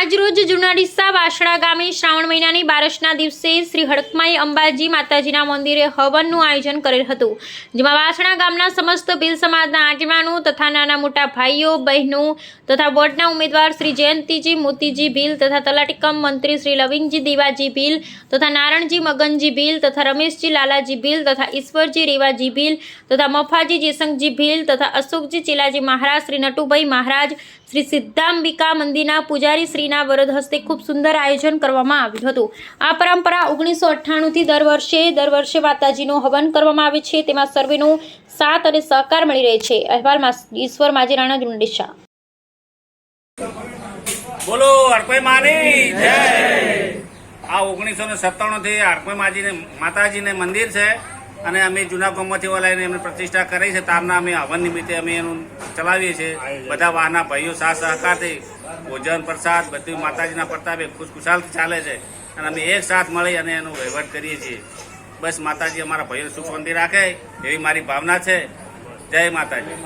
આજરોજ જુનાડીસા વાસણા ગામે શ્રાવણ મહિનાની બારસના દિવસે શ્રી હડકમાઈ અંબાજી માતાજીના મંદિરે હવનનું આયોજન કરેલ હતું, જેમાં વાસણા ગામના સમસ્ત ભીલ સમાજના આગેવાનો તથા નાના મોટા ભાઈઓ, બહેનો તથા વોર્ડના ઉમેદવાર શ્રી જયંતિજી, મોતીજી ભીલ તથા તલાટીકમ મંત્રી શ્રી લવિંગજી દેવાજી ભીલ તથા નારણજી, મગનજી ભીલ તથા રમેશજી, લાલાજી ભીલ તથા ઈશ્વરજી, રેવાજી ભીલ તથા મફાજી જેસંગજી ભીલ તથા અશોકજી ચીલાજી મહારાજ, શ્રી નટુભાઈ મહારાજ, શ્રી સિદ્ધાંબિકા મંદિરના પૂજારી શ્રીના વરદ હસ્તે ખૂબ સુંદર આયોજન કરવામાં આવ્યું હતું. આ પરંપરા ઓગણીસો અઠ્ઠાણુંથી દર વર્ષે દર વર્ષે માતાજીનું હવન કરવામાં આવે છે. તેમાં સર્વેનો સાથ અને સહકાર મળી રહે છે. અહેવાલમાં ઈશ્વર માજીરાણા ગુંડિશા બોલો હડકોઈ માની, જય! આ ઓગણીસો ને સત્તાણું થી હડકોઈ માજીને, માતાજીને મંદિર છે. અને અમે જૂના ગામમાંથી ઓલાઈને એમને પ્રતિષ્ઠા કરી છે. તારના અમે હવન નિમિત્તે અમે એનું ચલાવીએ છીએ. બધા વાહના ભાઈઓ સાથ સહકારથી ભોજન પ્રસાદ બધું માતાજીના પ્રતાપે ખુશખુશાલથી ચાલે છે. અને અમે એક સાથ મળી અને એનો વહીવટ કરીએ છીએ. બસ માતાજી અમારા ભાઈઓ સુખ શાંતિ રાખે એવી મારી ભાવના છે. જય માતાજી.